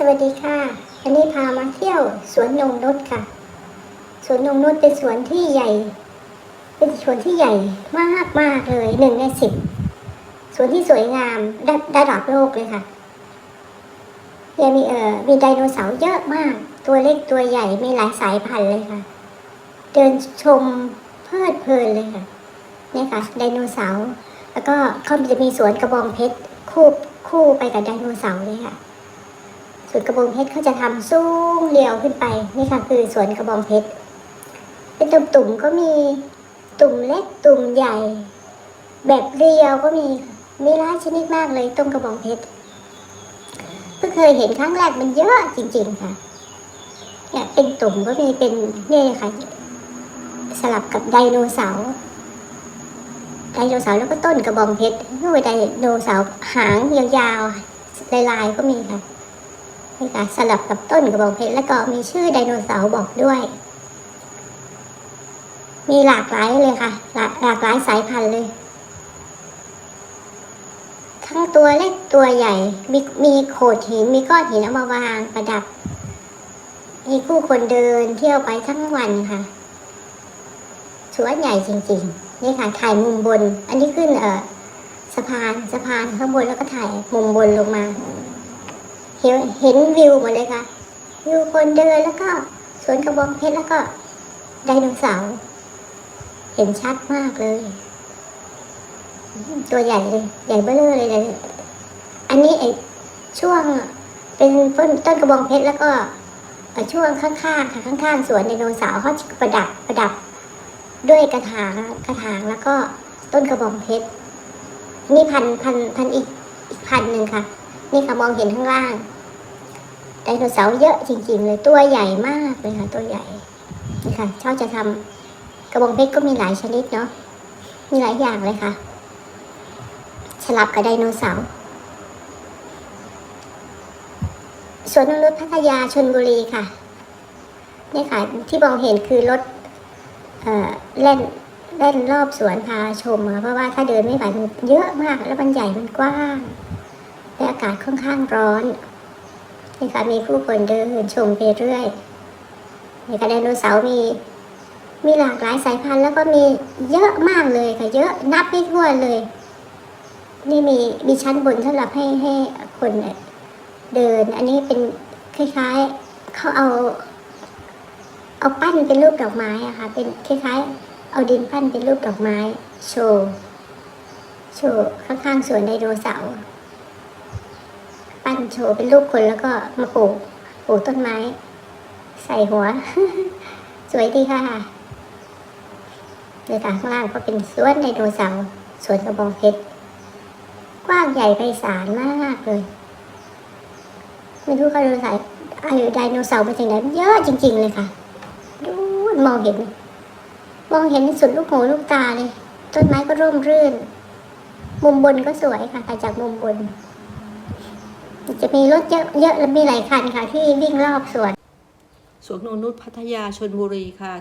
สวัสดีค่ะ วันนี้พามาเที่ยวสวนนงนุชค่ะ สวนนงนุชเป็นสวนที่ใหญ่ เป็นสวนที่ใหญ่มากมากเลยหนึ่งในสิบสวนที่สวยงามระระดับโลกเลยค่ะยังมีเอ่อมีไดโนเสาร์เยอะมาก ตัวเล็กตัวใหญ่มีหลายสายพันธุ์เลยค่ะ เดินชมเพลิดเพลินเลยค่ะเนี่ยค่ะไดโนเสาร์แล้วก็เขาจะมีสวนกระบองเพชรคู่คู่ไปกับไดโนเสาร์เลยค่ะ สวนกระบองเพชรเขาจะทำสูงเรียวขึ้นไปนี่ค่ะคือสวนกระบองเพชรเป็นตุ่มๆก็มีตุ่มเล็กตุ่มใหญ่ แบบเรียวก็มีมีหลายชนิดมากเลยต้นกระบองเพชรเพิ่งเคยเห็นครั้งแรกมันเยอะจริง ๆ ค่ะเนี่ยเป็นตุ่มก็มีเป็นเนี่ยค่ะ สลับกับไดโนเสาร์ไดโนเสาร์แล้วก็ต้นกระบองเพชรด้วยไดโนเสาร์หางยาวๆลายๆก็มีค่ะ นี่ค่ะสลับกับต้นกระบองเพชรแล้วก็มีชื่อไดโนเสาร์บอกด้วย มีหลากหลายเลยค่ะ หลากหลากหลายสายพันธุ์เลย ทั้งตัวเล็กตัวใหญ่ มีมีโขดหินมีก้อนหินเอามาวางประดับ มีผู้คนเดินเที่ยวไปทั้งวันค่ะสวนใหญ่จริง ๆ นี่ค่ะถ่ายมุมบน อันนี้ขึ้นเออสะพานสะพานข้างบนแล้วก็ถ่ายมุมบนลงมา เห็นเห็นวิวหมดเลยค่ะ วิวคนเดินแล้วก็สวนกระบองเพชรแล้วก็ไดโนเสาร์เห็นชัดมากเลย ตัวใหญ่เลย ใหญ่เบ้อเลยเลยอันนี้ไอช่วงเป็นต้นต้นกระบองเพชรแล้วก็ช่วงข้างๆค่ะข้างๆสวนไดโนเสาร์เขาประดับประดับ ด้วยกระถางกระถางแล้วก็ต้นกระบองเพชรนี่พันพันพันอีกอีกพันหนึ่งค่ะ นี่ค่ะมองเห็นข้างล่างไดโนเสาร์เยอะจริง ๆ เลยตัวใหญ่มากเลยค่ะตัวใหญ่นี่ค่ะชอบจะทำกระบองเพชรก็มีหลายชนิดเนาะมีหลายอย่างเลยค่ะสลับกับไดโนเสาร์สวนนงนุชพัทยาชนบุรีค่ะนี่ค่ะที่มองเห็นคือรถเเล่นเล่นรอบสวนพาชมค่ะเพราะว่าถ้าเดินไม่ไหวมันเยอะมาก แล้วมันใหญ่มันกว้างากาศค่อนข้างร้อนนี่ค่ะมีผู้คนเดินชมไปเรื่อยนี่ค่ะไดโนเสาร์มีมีหลากหลายสายพันธุ์แล้วก็มีเยอะมากเลยค่ะ เยอะนับไม่ถ้วนเลย นี่มีมีชั้นบนสำหรับให้ให้คนเนี่ยเดิน อันนี้เป็นคล้ายๆเขาเอา เอาปั้นเป็นรูปดอกไม้อะค่ะ เป็นคล้ายๆ เอาดินปั้นเป็นรูปดอกไม้ โชว์ โชว์ข้างๆสวนไดโนเสาร์ ปั้นโชว์เป็นรูปคนแล้วก็มาปลูกปลูกต้นไม้ ใส่หัว สวยดีค่ะเลยค่ะข้างล่างก็เป็นสวนไดโนเสาร์สวนกระบองเพชรกว้างใหญ่ไพศาลมากเลยไม่รู้เขาดูสายไอ้ไดโนเสาร์เป็นยังไงเยอะจริง ๆ เลยค่ะ ดูมองเห็น มองเห็นสุดลูกหูลูกตาเลย ต้นไม้ก็ร่มรื่น มุมบนก็สวยค่ะถ่จากมุมบน จะมีรถเยอะเยอะและมีหลายคันค่ะที่วิ่งรอบสวน สวนนงนุชพัทยาชนบุรีค่ะ